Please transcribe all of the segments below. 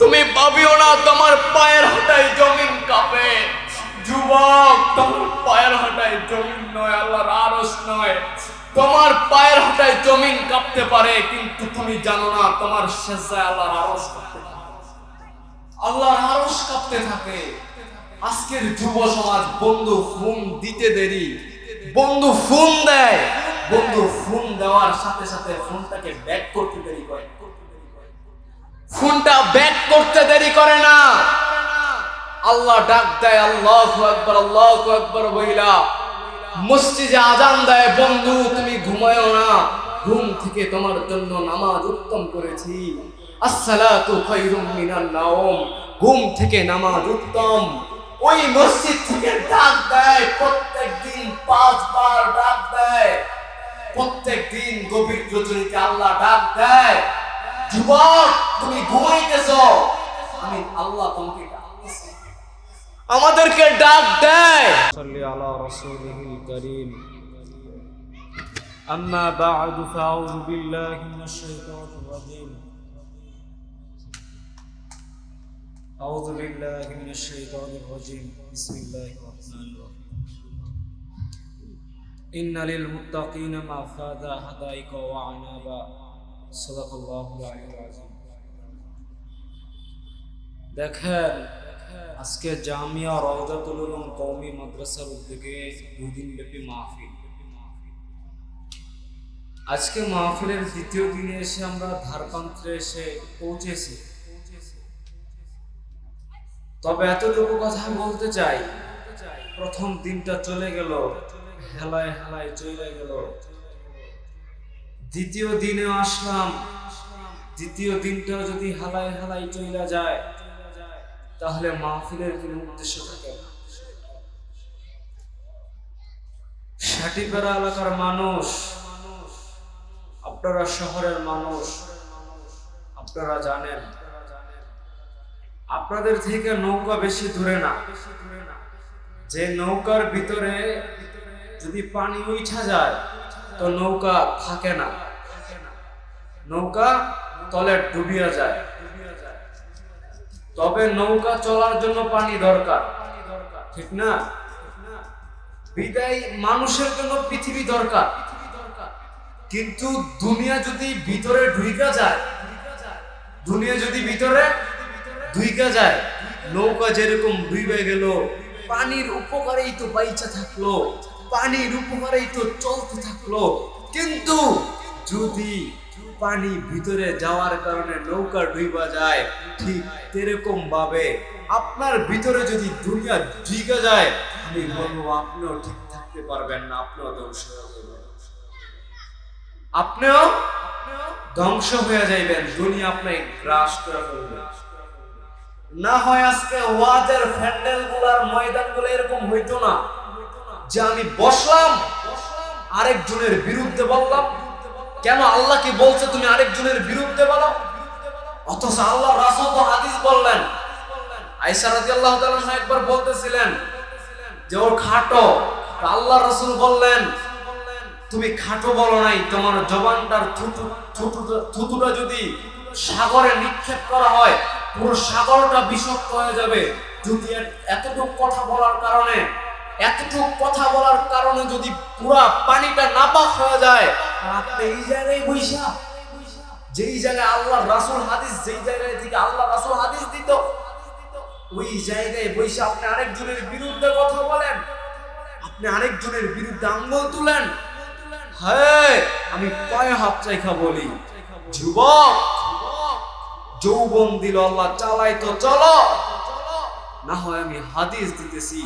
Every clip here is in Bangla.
তুমি ভাবিও না, তোমার পায়ের হাঁটায় জমিন কাঁপে। যুবক, তোমার পায়ের হাঁটায় জমিন নয়, আল্লাহর আরস নয়। তোমার পায়ের হাঁটায় জমিন কাঁপতে পারে, কিন্তু তুমি জানো না, তোমার শেষায় আল্লাহর আরস কাঁপতে আল্লাহর আরস কাঁপতে থাকে। আজকের যুব সমাজ বন্ধু ফোন দিতে দেরি। বন্ধু ফোন দেয়। বন্ধু ফোন দেওয়ার সাথে সাথে ফোনটাকে ব্যাক করতে দেরি করে। ফোনটা ব্যাক করতে দেরি করে না। আল্লাহ ডাক দেয়, আল্লাহ একবার আল্লাহ একবার বইলা। মসজিদে আজান দেয়, বন্ধু, তুমি ঘুমায়ও না। ঘুম থেকে তোমার জন্য নামাজ উত্তম করেছি। আসসালাতু খায়রুম মিনান নাওম। ঘুম থেকে নামাজ উত্তম। ওই মসজিদ থেকে ডাক দেয় প্রত্যেক দিন পাঁচবার ডাক দেয়। প্রত্যেক দিন গভীর রজনীতে আল্লাহ ডাক দেয় যুবক তুমি ঘুমাইতেছ আমি আল্লাহ তোমাকে ডাকতেছি। আমাদেরকে ডাক দেয় صل على رسوله الكريم أما بعد فأعوذ بالله من الشيطان الرجيم أعوذ بالله من الشيطان الرجيم بسم الله الرحمن الرحيم إن للمتقين مفازا حدائق وعنابا দেখেন, আজকে জামিয়া রওজাতুল উলুম মাদ্রাসার উদ্যোগে ব্যাপী মাহফিল। আজকে মাহফিলের দ্বিতীয় দিনে এসে আমরা ধারপান্ত্রে এসে পৌঁছেছি। তবে এতটুকু কথা বলতে চাই, প্রথম দিনটা চলে গেল, হেলায় হেলায় চলে গেল। দ্বিতীয় দিনে আসলাম। দ্বিতীয় দিনটা যদি হালাই হালাই চইলা যায়, তাহলে মাহফিলের কোনো উদ্দেশ্য থাকে না সাটিপাড়া এলাকার মানুষ, আপনারা শহরের মানুষ, আপনারা জানেন। আপনাদের থেকে নৌকা বেশি দূরে না। যে নৌকার ভিতরে যদি পানি উঠা যায়, তো নৌকা থাকে না। নৌকা তলে ডুবিয়া যায়। তবে নৌকা চলার জন্য পানি দরকার। ঠিক না? বিদায় মানুষের জন্য পৃথিবী দরকার। কিন্তু দুনিয়া যদি ভিতরে ঢুইকা যায়, দুনিয়া যদি ভিতরে ঢুইকা যায়, নৌকা যেরকম ডুইবে গেল, পানির উপকারেই তো বাইচা থাকল, পানির উপকারেই তো চলতে থাকল। কিন্তু যদি পানি ভিতরে যাওয়ার কারণে নৌকা ডুইবা যায়, ঠিক এরকম ভাবে। আপনার ভিতরে যদি দুনিয়া ঢুকে যায়, আমি বলব আপনিও ঠিক থাকতে পারবেন না, আপনিও ধ্বংস আপনিও ধ্বংস হয়ে যাইবেন, দুনিয়া আপনাকে গ্রাস করে ফেলবে। না হয় আজকে ওয়াজের প্যান্ডেলগুলার ময়দানগুলো এরকম হইতো না, যে আমি বসলাম, আরেকজনের বিরুদ্ধে বললাম কেন আল্লাহ কি বলছে তুমি আরেকজনের বিরুদ্ধে বলো? অথচ আল্লাহ রাসূল তো হাদিস বললেন। আয়েশা রাদিয়াল্লাহু তাআলা একবার বলতেছিলেন যে ওর খাটো। আল্লাহ রাসূল বললেন, তুমি খাটো বলো নাই, তোমার জবানটার থুতু থুতু- থুতুটা যদি সাগরে নিক্ষেপ করা হয়, পুরো সাগরটা বিষাক্ত হয়ে যাবে। যদি এতটুক কথা বলার কারণে এতটুক কথা বলার কারণে যদি পুরা পানিটা নাপাক হয়ে যায় আপনি এই জায়গায় বৈশা, যেই জায়গায় আল্লাহ রাসূল হাদিস, যেই জায়গায় থেকে আল্লাহ রাসূল হাদিস দিত, ওই জায়গায় বৈশা আপনি আরেকজনের বিরুদ্ধে কথা বলেন, আপনি আরেকজনের বিরুদ্ধে আঙ্গুল তুলেন। হ্যাঁ আমি পায়ে হাত চাইখা বলি? যুবক যৌবন দিল আল্লাহ চালাই তো চলো। না হয় আমি হাদিস দিতেছি।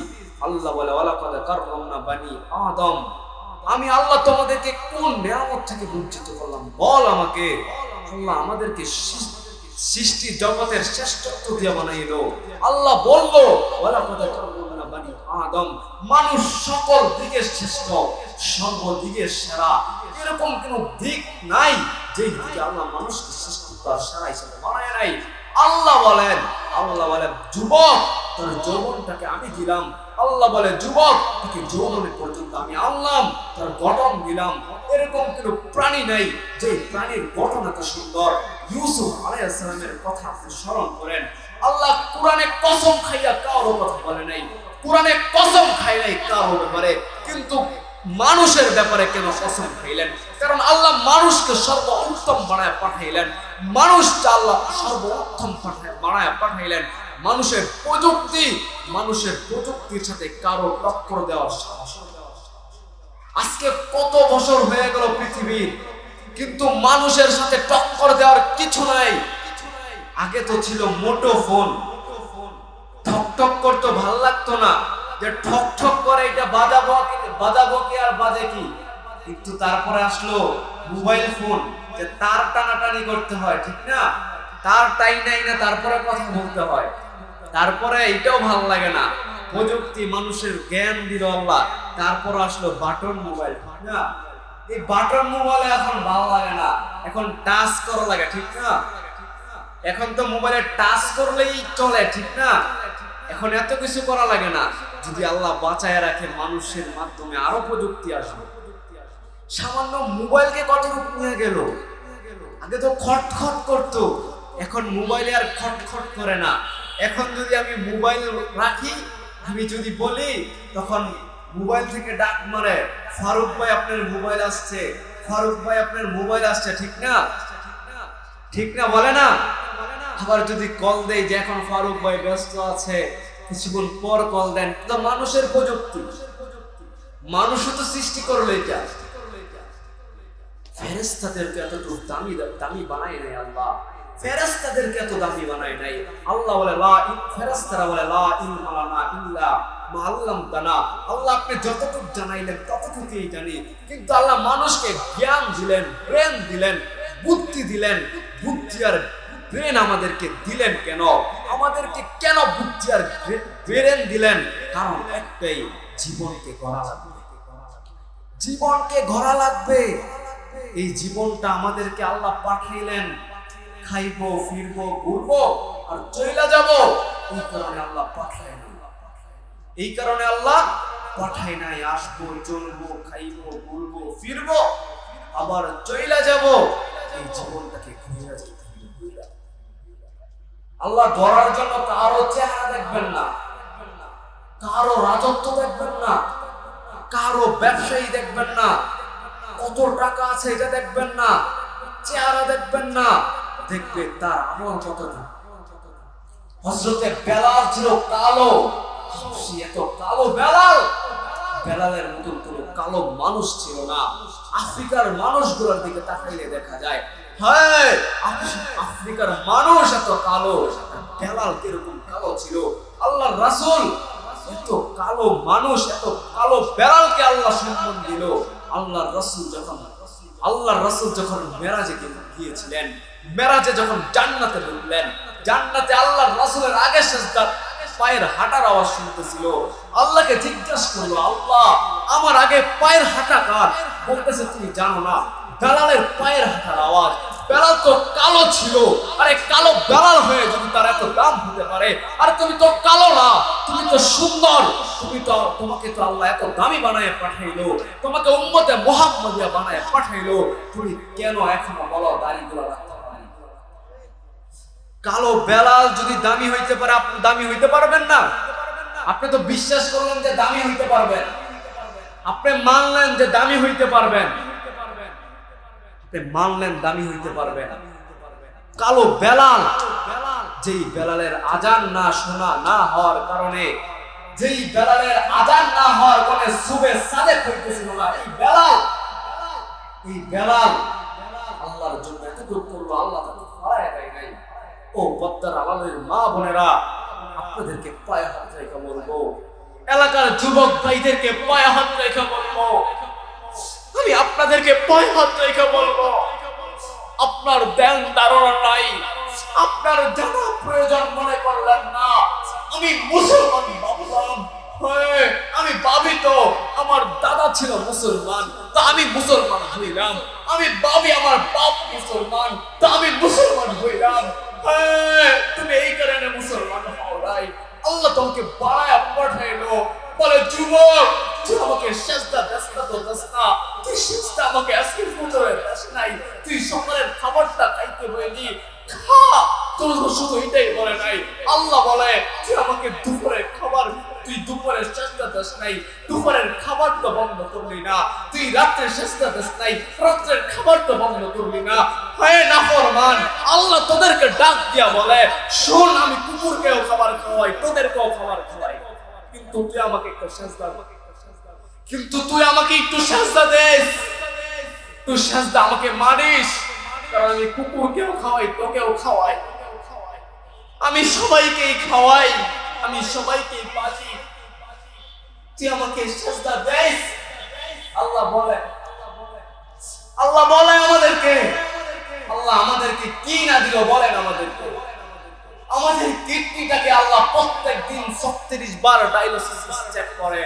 আল্লাহ বলে বানি আদম। আমি আল্লাহ তোমাদেরকে কোন নিয়ামত থেকে বঞ্চিত করলাম? বল আমাকে। আল্লাহ আমাদেরকে সৃষ্টি জগতের শ্রেষ্ঠত্ব দিয়ে বানাইলো। আল্লাহ কাররামনা বানি আদম। মানুষ সকল দিকে শ্রেষ্ঠ সর্বদিকে সেরা। এরকম কোনো দিক নাই যেই দিকে আল্লাহ মানুষকে শ্রেষ্ঠত্ব আর সেরা হিসেবে বানায় নাই। আল্লাহ বলেন আল্লাহ বলেন, যুবক তোর যৌবনটাকে আমি দিলাম। আল্লাহ বলে, যুবক, তোকে যৌবনে পর্যন্ত আমি আনলাম, তার গঠন দিলাম। এরকম কোনো প্রাণী নাই, যে প্রাণীর গঠন এত সুন্দর। ইউসুফ আলাইহিসসালামের কথা আপনি স্মরণ করেন। আল্লাহ কোরআনে কসম খাইয়া কারও কথা বলে নাই। কোরআনে কসম খাই নাই কারও ব্যাপারে কিন্তু মানুষের ব্যাপারে কেন কসম খাইলেন? কারণ আল্লাহ মানুষকে সর্ব উত্তম বানায় পাঠাইলেন। মানুষটা আল্লাহ সর্ব উত্তম পাঠায় বানায় পাঠাইলেন। মানুষের প্রযুক্তি, মানুষের প্রযুক্তির সাথে কারও টক্কর দেওয়ার সাহস। আজকে কত বছর হয়ে গেল পৃথিবীর, কিন্তু মানুষের সাথে টক্কর দেওয়ার কিছু নাই। আগে তো ছিল মোটো ফোন। ঠক ঠক করতো ভালো লাগতো না। যে ঠক ঠক করে এটা বাজাবো বাজাবো কি আর বাজে কি? কিন্তু তারপরে আসলো মোবাইল ফোন, যে তার টানাটানি করতে হয়, ঠিক না? তার টাই নাই না, তারপরে কথা বলতে হয়। তারপরে এটাও ভালো লাগে না। প্রযুক্তি, মানুষের জ্ঞান দিল আল্লাহ। তারপর আসলো বাটন মোবাইল। এই বাটন মোবাইলে এখন ভালো লাগে না। এখন টাচ করা লাগে, ঠিক না? এখন তো মোবাইলে টাচ করলেই চলে, ঠিক না? এখন এত কিছু করা লাগে না। যদি আল্লাহ বাঁচায় রাখে, মানুষের মাধ্যমে আরও প্রযুক্তি আসবে। সামান্য মোবাইলকে কত রূপ নিয়ে গেল? আগে তো খট খট করতো। এখন মোবাইলে আর খট খট করে না। এখন যদি আমি মোবাইল রাখি, আমি যদি বলি, তখন মোবাইল থেকে ডাক মারে, ফারুক ভাই আপনার মোবাইল আসছে, ফারুক ভাই আপনার মোবাইল আসছে, ঠিক না? ঠিক না বলে না? আবার যদি কল দেই যে এখন ফারুক ভাই ব্যস্ত আছে, কিছুক্ষণ পর কল দেন তো মানুষের প্রযুক্তি। মানুষও তো সৃষ্টি করল এটা। ফেরেস্তাদেরকে এতটুকু দামি দামি বানায় নাই আল্লাহ। ফেরেস্তাদেরকে এত দামি বানায় নাই। আল্লাহ বলে, লা ইন- ফেরেস্তারা বলে, লা ইলমা লানা ইল্লা মা আল্লামতানা। আল্লাহ আপনি যতটুকু জানাইলেন, ততটুকুই জানি। কিন্তু আল্লাহ মানুষকে জ্ঞান দিলেন ব্রেন দিলেন, বুদ্ধি দিলেন। বুদ্ধি আর ব্রেন আমাদেরকে দিলেন কেন? আমাদেরকে কেন বুদ্ধি আর ব্রেন দিলেন? কারণ একটাই, জীবনকে গড়া লাগবে। জীবনকে গড়া লাগবে। এই জীবনটা আমাদেরকে আল্লাহ পাঠাইলেন খাইবো, ফিরবো, ঘুরবো আর চইলা যাব। এই কারণে আল্লাহ পাঠায় না। এই কারণে আল্লাহ পাঠায় নাই আসব, চলবো, খাইবো, ঘুরবো, ফিরবো, আবার চইলা যাব। এই জীবনটাকে ঘুরে আল্লাহ ধরার জন্য কারও চেহারা দেখবেন না। কারও রাজত্ব দেখবেন না। কারও ব্যবসায়ী দেখবেন না। কত টাকা আছে এটা দেখবেন না। চেহারা দেখবেন না। দেখবে তার আমল কতটা হজরতে বেলাল ছিল কালো এত কালো বেলাল। বেলালের মতন কোনো কালো মানুষ ছিল না। আফ্রিকার মানুষগুলোর দিকে তাকাইলে দেখা যায় হ্যাঁ আফ্রিকার মানুষ এত কালো। বেলাল কীরকম কালো ছিল? আল্লাহ রাসূল এত কালো মানুষ, এত কালো বেড়ালকে আল্লাহ সম্মান দিল। আল্লাহ রসুল যখন আল্লাহ রসুল যখন মেরাজে গিয়েছিলেন মেরাজে যখন জান্নাতে ঢুকলেন, জান্নাতে আল্লাহ রসুলের আগে সেজদার পায়ের হাঁটার আওয়াজ শুনতেছিল। আল্লাহকে জিজ্ঞাসা করল, আল্লাহ, আমার আগে পায়ের হাঁটা কার? বলতেছে, তুমি জানো না বেলালের পায়ের হাঁটার আওয়াজ বেলাল তো কালো ছিল। আরে, কালো বেলাল হয়ে যদি তার এত দাম হতে পারে, আরে তুমি তো কালো না, তুমি তো সুন্দর, তুমি তো, তোমাকে তো আল্লাহ এত দামি বানায় পাঠাইলো, তোমাকে উম্মতে মোহাম্মদিয়া বানায় পাঠাইলো। তুমি কেন এখনও বলো দাড়িগুলো রাখতে কালো বেলাল যদি দামি হইতে পারে, আপনি দামি হইতে পারবেন না। আপনি তো বিশ্বাস করলেন যে দামি হইতে পারবেন। আপনি মানলেন যে দামি হইতে পারবেন। আপনি মানলেন দামি হইতে পারবেন। কালো বেলাল, যেই বেলালের আজান না শোনা না হওয়ার কারণে, যেই বেলালের আজান না হওয়ার কারণে সুবে সাদেক হইতেছিল না। এই বেলাল এই বেলাল আল্লাহর জন্য এতটুকু করল, আল্লাহ ও বদ্দার আলালের মা বোনেরা আপনাদেরকে পায়ে হাত রেখে বলব এলাকার যুবক ভাইদেরকে পায়ে হাত রেখে বলব আমি আপনাদেরকে পায়ে হাত রেখে বলব আপনার ধ্যান ধারণা নাই আপনার জানা প্রয়োজন মনে করলেন না আমি মুসলমান ভাবলাম হ্যাঁ, আমি ভাবি তো আমার দাদা ছিল মুসলমান তা আমি মুসলমান হইলাম আমি ভাবি আমার বাপ মুসলমান তা আমি মুসলমান হইলাম। তুমি এই কারণে মুসলমান হও নাই। আল্লাহ তোমাকে বাড়ায় পাঠাইলো। যুবক, তুই আমাকে সেজদা দেস তো দেস তুই সেজদা আমাকে আজকে ফুটরে দেস নাই। তুই সকালের খাবারটা খাইতে বলি খা। তোর তো শুধু এটাই বলে নাই। আল্লাহ বলে, তুই আমাকে দুপুরে খাবার, তুই দুপুরে চেষ্টা দেস নাই, দুপুরের খাবার তো বন্ধ করলি না, তুই রাত্রে চেষ্টা দেস নাই, রাত্রের খাবার তো বন্ধ করলি না। হয় না ফরমান, আল্লাহ তোদেরকে ডাক দিয়া বলে, শোন, আমি কুকুরকেও খাবার খাওয়াই, তোদেরকেও খাবার খাওয়াই। কিন্তু তুই আমাকে একটা সেজদা। কিন্তু তুই আমাকে একটু সেজদা দেস তুই সেজদা আমাকে মারিস। কারণ আমি কুকুরকেও খাওয়াই, তোকেও খাওয়াই। আমি সবাইকেই খাওয়াই, আমি তুই আমাকে দেস? আল্লাহ বলে আল্লাহ বলে আমাদেরকে। আল্লাহ আমাদেরকে কি না দিল বলেন আমাদেরকে। আমাদের কিডনিটাকে আল্লাহ প্রত্যেক দিন ছত্রিশ বার ডায়ালিসিস চেক করে।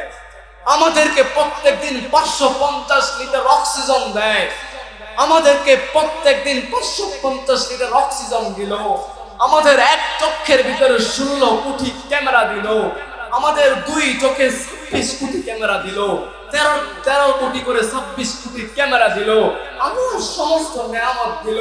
আমাদেরকে প্রত্যেক দিন পাঁচশো পঞ্চাশ লিটার অক্সিজেন দেয়। আমাদেরকে প্রত্যেক দিন পাঁচশো পঞ্চাশ লিটার অক্সিজেন দিল। আমাদের এক চক্ষের ভিতরে ষোলো কোটি ক্যামেরা দিল। আমাদের দুই চোখে ছাব্বিশ কোটি ক্যামেরা দিল। তেরো তেরো কোটি করে ছাব্বিশ কোটি ক্যামেরা দিল। আল্লাহ সমস্ত নিয়ামত দিল।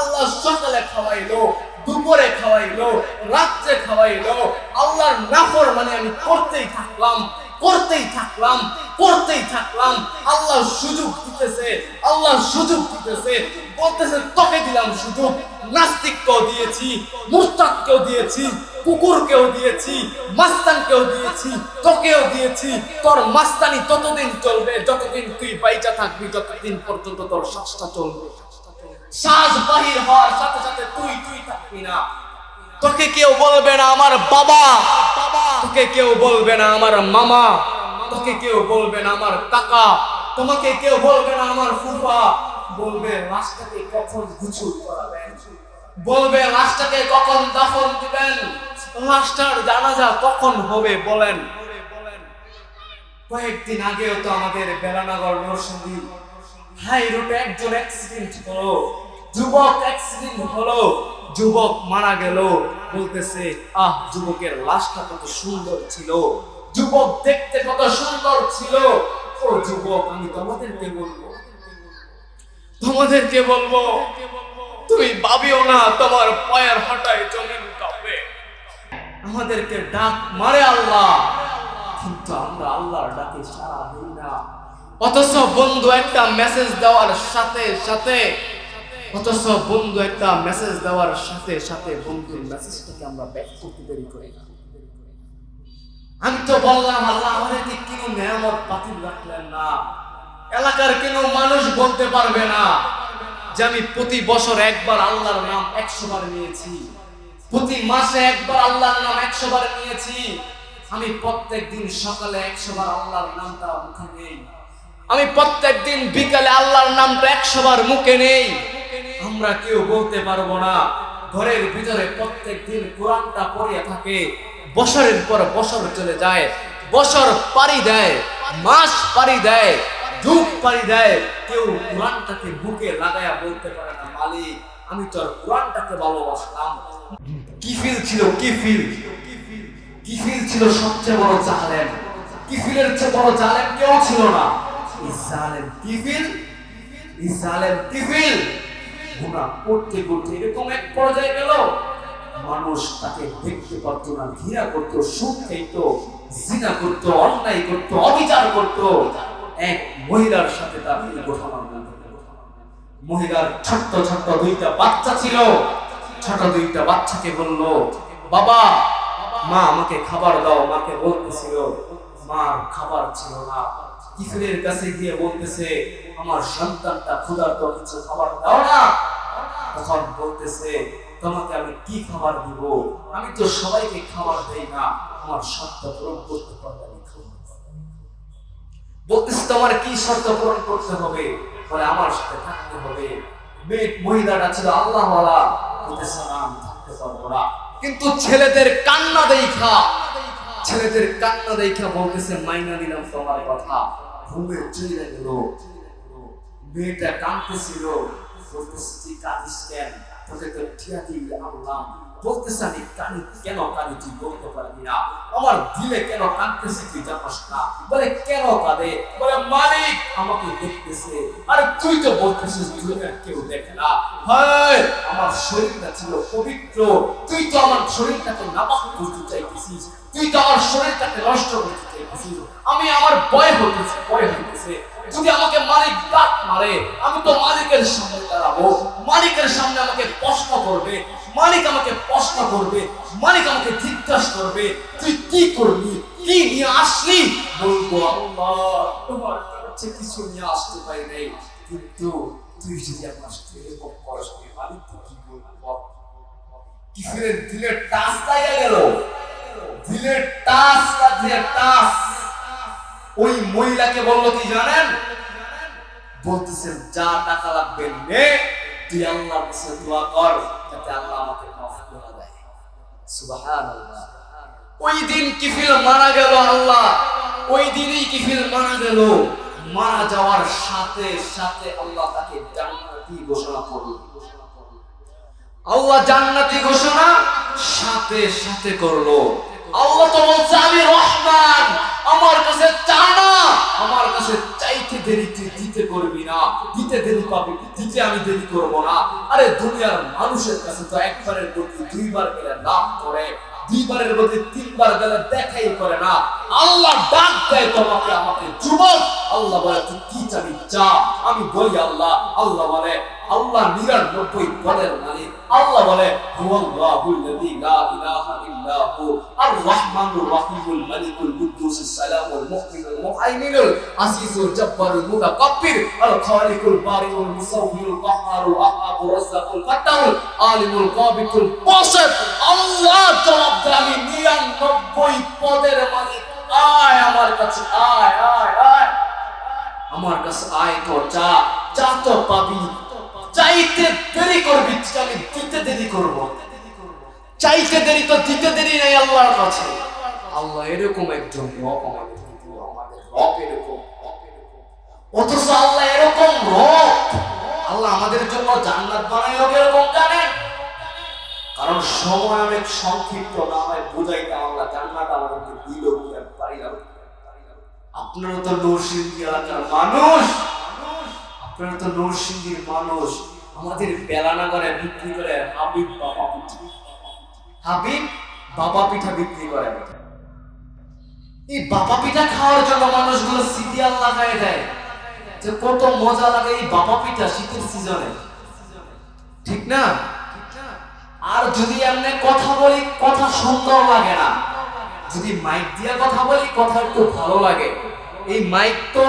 আল্লাহ সকালে খাওয়াইলো, দুপুরে খাওয়াইলো, রাত্রে খাওয়াইলো। আল্লাহর নাফর মানে আমি করতেই থাকলাম। করতেই থাকলাম করতেই থাকলাম। আল্লাহ সুযোগ দিতেছে, আল্লাহ সুযোগ দিতেছে। বলতেছে, তোকে দিলাম সুযোগ। নাস্তিককেও দিয়েছি মুস্তাদকেও দিয়েছি, কুকুরকেও দিয়েছি, মাস্তানকেও দিয়েছি, তোকেও দিয়েছি। তোর মাস্তানি ততদিন চলবে, যতদিন তুই বাইচা থাকবি যতদিন পর্যন্ত তোর শ্বাসটা চলবে। শ্বাস বাহির হওয়ার সাথে সাথে তুই তুই থাকবি না। তোকে কেউ বলবে না আমার বাবা। তোকে কেউ বলবে না আমার মামা। তোকে কেউ বলবে না আমার কাকা। তোমাকে কেউ বলবে না আমার ফুফা। বলবে, লাশটাকে কখন গুছুল করাবেন? বলবে, লাশটাকে কখন দাফন দিবেন? লাশটার জানাজা কখন হবে বলেন। কয়েকদিন আগেও তো আমাদের বেলানগর নরসিংদী হাই রোডে একজন অ্যাক্সিডেন্ট হলো। যুবক অ্যাক্সিডেন্ট হলো, যুবক মারা গেল, বলতেছে, আহ, যুবকের লাশটা কত সুন্দর ছিল, যুবক দেখতে কত সুন্দর ছিল। ও যুবক, আমি তোমাদেরকে বলব তোমাদেরকে বলব, তুমি ভাবিও না তোমার পায়ের হাঁটায় জমিন কাঁপবে। আমাদেরকে ডাক, মারে আল্লাহ! কিন্তু আমরা আল্লাহর ডাকে সাড়া দিই না। অথচ বন্ধু একটা মেসেজ দেওয়ার সাথে সাথে অথচ বন্ধু একটা মেসেজ দেওয়ার সাথে সাথে বন্ধুর মেসেজটাকে আমরা ব্যাক করতে দেরি করি না। আমি তো বললাম, আল্লাহ আমাদেরকে কেন নিয়ামত বাতিল রাখলেন না। এলাকার কেন মানুষ বলতে পারবে না যে আমি প্রতি বছর একবার আল্লাহর নাম একশো বার নিয়েছি। প্রতি মাসে একবার আল্লাহর নাম একশো বার নিয়েছি। আমি প্রত্যেক দিন সকালে একশো বার আল্লাহর নামটা মুখে নেই। আমি প্রত্যেক দিন বিকালে আল্লাহর নামটা একশো বার মুখে নেই। আমরা কেউ বলতে পারব না। ঘরের ভিতরে প্রত্যেক দিন কোরআনটা পড়িয়া থাকে, বছরের পর বছর চলে যায়, বছর পারি দেয়, মাস পারি দেয়, যুগ পারি দেয়, কেউ কোরআনটাকে বুকে লাগায়া বলতে পারে না, মালিক, আমি তোর কোরআনটাকে ভালোবাসলাম কি ফিল ছিল, কি ফিল কি ফিল ছিল সবচেয়ে বড় জালেম? কি ফিলের চেয়ে বড় জালেম কেউ ছিল না। এই জালেম কি ফিল এই জালেম কি ফিল গুণা করতে করতে এরকম এক পর্যায়ে গেল। মানুষ তাকে দেখতে পারত না, ঘৃণা করত, সুখ খাইত, জিনা করত, অন্যায় করত, অবিচার করত। এক মহিলার সাথে তার ঘটনা মহিলার ছোট্ট ছোট্ট দুইটা বাচ্চা ছিল। ছোট দুইটা বাচ্চাকে বলল, বাবা, মা আমাকে খাবার দাও। মাকে বলতেছিল মার খাবার ছিল না। কিফিলের কাছে গিয়ে বলতেছে, আমার সন্তানটা ক্ষুধার্ত কিছু খাবার দাও না। তখন বলতেছে, তোমাকে আমি কি খাবার দিব? আমি তো সবাইকে খাবার দেই না, আমার শর্ত পূরণ করতে পারলে আমি বলতেছে, তোমার কি শর্ত পূরণ করতে হবে? বলে, আমার সাথে থাকতে হবে। মহিলাটা ছিল আল্লাহ বলতেছে, না, আমি থাকতে পারব না। কিন্তু ছেলেদের কান্না দেখা, ছেলেদের কান্না দেখা বলতেছে, মাইনা নিলাম তোমার কথা। ঘুমে চলে গেল। মেয়েটা কাঁদতেছিল। বলতেছে কাঁদিস ঠিয়া দিয়ে আনলাম বলতেছে, আমি কানি কেন কানি বলতে পারবি না? আমার দিলে কেন কাঁদতেছে তুই জানাস বলে, কেন কাঁদে? বলে, মালিক আমাকে দেখতেছে, আরে তুই তো বলতেছিস দুনিয়ার কেউ দেখে না। হয়, আমার শরীরটা ছিল পবিত্র, তুই তো আমার শরীরটাকে নাপাক করতে চাইতেছিস, তুই তো আমার শরীরটাকে নষ্ট করতে চাইতেছিস। আমি আমার ভয় হতেছে ভয় হইতেছে। যদি আমাকে মালিক ডাক মারে, আমি তো মালিকের সামনে দাঁড়াবো। মালিকের সামনে আমাকে প্রশ্ন করবে, মালিক আমাকে প্রশ্ন করবে, মালিক আমাকে জিজ্ঞাসা করবে, তুই কি করবি কি নিয়ে আসলি? বলব তোমার কাছে কিছু নিয়ে আসতে পারি নাই। কিন্তু তুই যদি আমার সাথে এরকম করস মালিক তো কি করব কিসের দিলে টাচ গেল? দিলে টাচ টাচ? ওই মহিলাকে বলল কি জানেন? বলতেছেন, যা টাকা লাগবে নে, তুই আল্লাহর কাছে দোয়া কর, যাতে আল্লাহ আমাকে মাফ করে দেয়। সুবহানাল্লাহ। ওই দিন কিফিল মারা গেল আল্লাহ। ওই দিনই কিফিল মারা গেল। মারা যাওয়ার সাথে সাথে আল্লাহ তাকে জান্নাতি ঘোষণা করল। আল্লাহ জান্নাতি ঘোষণা সাথে সাথে করল। আল্লাহ তো বলছে, আমি রহমান আমার কাছে চা আমার কাছে চাইতে দেরি দিতে করবি না। দিতে দেরি পাবি, দিতে আমি দেরি করব না। আরে দুনিয়ার মানুষের কাছে তো একবারের প্রতি দুইবার গেলে লাভ করে। দুইবারের মধ্যে তিনবার গেলে দেখাই করে না। আল্লাহ ডাক দেয় তোমাকে, আমাকে যুবক। আল্লাহ বলে, তুই কি চাবি? চা আমি বলি, আল্লাহ। আল্লাহ বলে আল্লাহ নিরানব্বই পদের মালিক আল্লাহ বলে হুয়াল্লাহুল্লাযী লা ইলাহা ইল্লা হু আর রহমানুর রহিমুল মালিকুল কুদ্দুসুস সালামুল মুমিনুল মুহাইমিনুল আজিজুল জব্বারুল মুতাকাব্বির আল খালিকুল বারিউল মুসাউবিরুল কাহ্হারুল আহাবুর রাজ্জাকুল ফাত্তাহুল আলিমুল কাবিতুল বাসিত আল্লাহ জবাব দেয় আমি নিরানব্বই পদের মালিক। আয় আমার কাছে, আয় আয় আয়। আমার কাছে আয় তো চা চা তো পাবি। চাইতে দেরি করবি, আমি দিতে দেরি করব। চাইতে দেরি তো দিতে দেরি নাই আল্লাহর কাছে। আল্লাহ এরকম একজন আমাদের রব এরকম। অথচ আল্লাহ এরকম রব। আল্লাহ আমাদের জন্য জান্নাত বানাইলো এরকম, জানেন? কারণ সময় অনেক সংক্ষিপ্ত, না হয় বুঝাইতে আল্লাহ জান্নাত আমাদেরকে দিল আপনারা তো নরসিংদী এলাকার মানুষ। মানুষ। আমাদের বিক্রি করে হাবিব বাবা হাবিব বাবা পিঠা বিক্রি করে। এই বাবা পিঠা খাওয়ার জন্য মানুষগুলো সিরিয়াল লাগাই দেয়। যে কত মজা লাগে এই বাবা পিঠা শীতের সিজনে ঠিক না? আর যদি এমনি কথা বলি, কথা সুন্দর লাগে না। যদি মাইক দিয়ে কথা বলি, কথা একটু ভালো লাগে। এই মাইক তো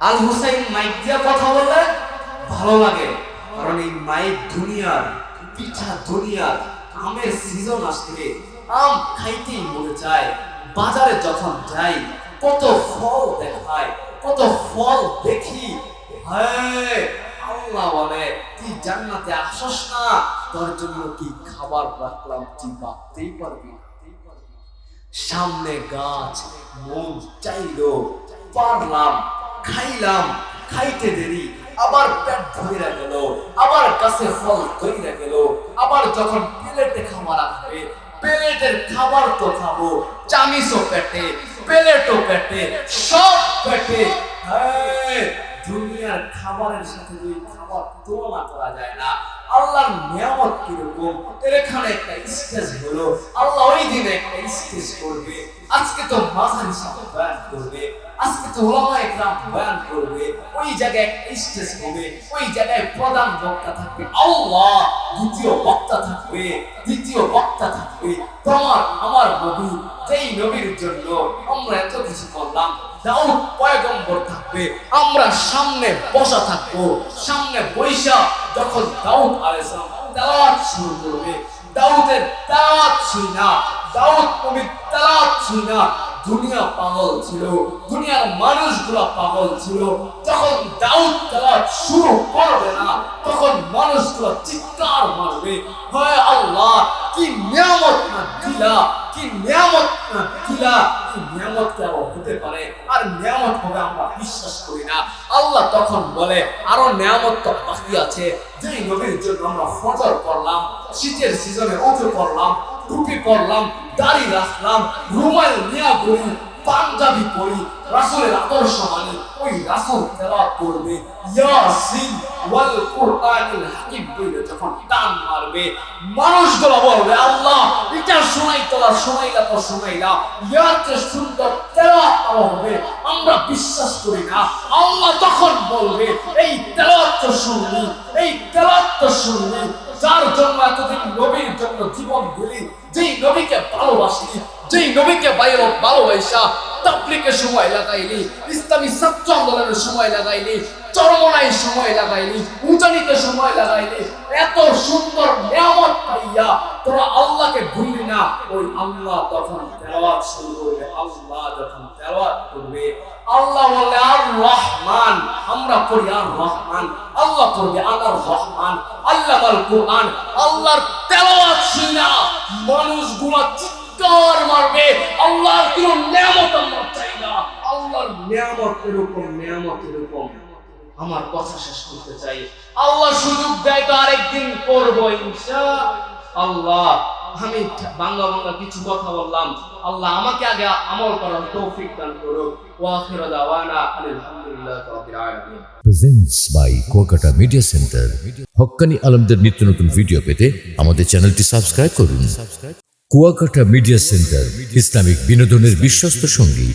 আল হুসাইন মাইক দিয়ে কথা বললে ভালো লাগে। কারণ এই মাইক দুনিয়ার পিঠা দুনিয়ার আমের সিজন আসলে আম খাইতেই মনে চায়, বাজারে যখন যাই, কত ফল দেখায়, কত ফল দেখি। আল্লাহ বলে, তুই জান্নাতে আসস না, তোর জন্য কি খাবার রাখলাম তুই ভাবতেই পারবি সামনে গাছ, মন চাইলো পারলাম খাইলাম, খাইতে দেরি, আবার পেট ধরে গেল, আবার কাছে ফল ধরে গেল, আবার যখন প্লেটে খাবার আসবে, প্লেটের খাবার তো খাব, চামিচও পেটে, প্লেটও পেটে, সব পেটে। দুনিয়ার খাবারের সাথে যদি খাবার তুলনা করা যায় না আল্লাহর নিয়ামত কীরকম? এখানে একটা স্টেজ হলো। আল্লাহ ওই দিনে একটা স্টেজ করবে। আজকে তো মাঝারি সাহেব বয়ান করবে। আজকে তো ওলামা একরাম বয়ান করবে। ওই জায়গায় একটা স্টেজ হবে। ওই জায়গায় প্রধান বক্তা থাকবে। আল্লাহ দ্বিতীয় বক্তা থাকবে। দ্বিতীয় বক্তা থাকবে। তোমার, আমার নবী যেই নবীর জন্য আমরা এত কিছু করলাম দাউদ পয়গম্বর থাকবে, আমরা সামনে বসা থাকব, সামনে বৈশা যখন দাউদ আলাইহিসসালাম তেলাওয়াত শুরু করবে, দাউদের তেলাওয়াত শুনি না, দাউদ নবীর তেলাওয়াত শুনি না, দুনিয়া পাগল ছিল, দুনিয়ার মানুষগুলো পাগল ছিল, যখন দাউদ তেলাওয়াত শুরু করবে না, তখন মানুষগুলো চিৎকার মারবে হয় আল্লাহ, কি নিয়ামত না দিলা কি নিয়ামত দিলা কি নিয়ামত কেন হতে পারে? আর নিয়ামত হবে আমরা বিশ্বাস করি না। আল্লাহ তখন বলে, আরও নিয়ামত তো বাকি আছে। যেই নবীর জন্য আমরা ফজর করলাম, শীতের সিজনে উঠে করলাম টুপি পরলাম দাড়ি রাখলাম, রুমাল নিয়া পাঞ্জাবি রাসূলের আদর্শ ওই রাসূল তেলাওয়াত করবে। ইয়াসিন ওয়াল হাকিম বলে যখন টান মারবে, মানুষগুলো বলবে তোলা শোনাইলা তো শোনাইলা ইয়ার সুন্দর তেলাওয়াত হবে। আমরা বিশ্বাস করি না। আল্লাহ তখন বলবে, এই তেলাওয়াত শুনলি, এই তেলাওয়াত শুনলি। যার জন্য এতদিন নবীর জন্য জীবন দিলি, যেই নবীকে ভালোবাসলি, যেই নবীকে বাইরে ভালোবাসা তাবলিকের সময় লাগাইলি, ইসলামী ছাত্র আন্দোলনের সময় লাগাইলি চরমনায় সময় লাগাইলি, উজানিতে সময় লাগাইলি, এত সুন্দর নিয়ামত পাইয়া তোরা আল্লাহকে ভুললি না। ওই আল্লাহ তখন তেলাওয়াত শুরু করবে, আল্লাহ যখন তেলাওয়াত করবে, আল্লাহ বলে আর রহমান, আমরা পড়ি আর রহমান, আল্লাহ পড়বে আনার রহমান, আল্লাহ আল কোরআন, আল্লাহর তেলাওয়াত শুনা মানুষগুলো চিৎকার মারবে, আল্লাহর কোন নিয়ামত আমরা চাই না, আল্লাহর নিয়ামত এরকম নিয়ামত এরকম। আমার কথা শেষ করতে চাই। আল্লাহ সুযোগ দেয় তো আরেকদিন করব, ইনশা আল্লাহ। আমি বাংলা বাংলা কিছু কথা বললাম। আল্লাহ আমাকে আগে আমল করার তৌফিক দান করুক। ওয়া আখিরু দাওয়ানা আলহামদুলিল্লাহি রাব্বিল আলামিন। Presents by Kuakata media centre হক্কানি আলমদের নিত্য নতুন ভিডিও পেতে আমাদের চ্যানেলটি সাবস্ক্রাইব করুন। কুয়াকাটা মিডিয়া সেন্টার ইসলামিক বিনোদনের বিশ্বস্ত সঙ্গী।